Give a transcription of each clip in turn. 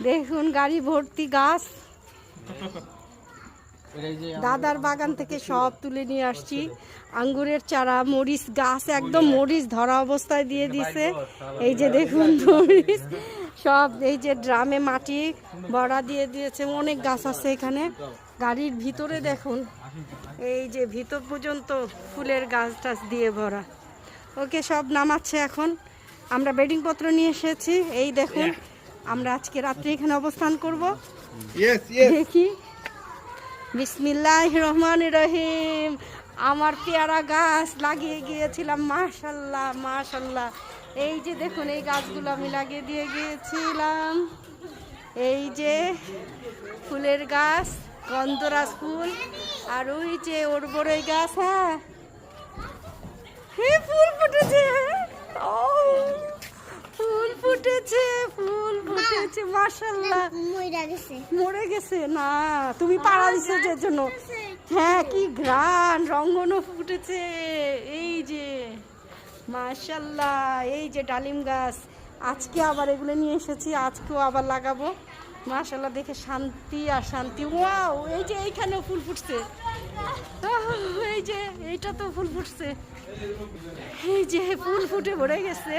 দেখুন গাড়ি ভর্তি গাছ। দাদার বাগান থেকে সব তুলে নিয়ে আসছি। আঙ্গুরের চারা মরিচ গাছ একদম মরিচ। ধরা অবস্থায় দিয়ে দিছে। এই যে দেখুন মরিচ। সব এই যে ড্রামে মাটি ভরা দিয়ে দিয়েছে। অনেক গাছ আছে এখানে। গাড়ির ভিতরে দেখুন এই যে ভিতর পর্যন্ত ফুলের গাছ টাছ দিয়ে ভরা। ওকে সব নামাচ্ছে এখন। আমরা বেডিংপত্র নিয়ে এসেছি। এই দেখুন আমরা আজকে রাত্রে এখানে অবস্থান করব. দেখি। বিসমিল্লাহ রহমান রহিম। আমার পেয়ারা গাছ লাগিয়ে গিয়েছিলাম মাশাল্লাহ মাশাল্লাহ। এই যে দেখুন এই গাছগুলো আমি লাগিয়ে দিয়ে গিয়েছিলাম। এই যে ফুলের গাছ গন্ধরাজ ফুল। আর ওই যে ওর বড়ই গাছ হ্যাঁ হে ফুল ফুটেছে ও ফুল ফুটেছে ফুল ফুটেছে মাশাল্লাহ মইরা গেছে। মরে গেছে? না তুমি পাড়া দিছো যে জন্য। হ্যাঁ কি ঘ্রাণ রঙ্গনও ফুটেছে। এই যে মাশাল্লাহ এই যে ডালিম গাছ। আজকে আবার এগুলো নিয়ে এসেছি আজকেও আবার লাগাবো। মাশাল্লাহ দেখে শান্তি আর শান্তি। ওয়াও এই যে এইখানেও ফুল ফুটছে। এই যে এইটা তো ফুল ফুটছে। এই যে ফুল ফুটে ভরে গেছে।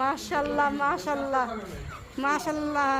মাশাল্লাহ মাশাল্লাহ মাশাল্লাহ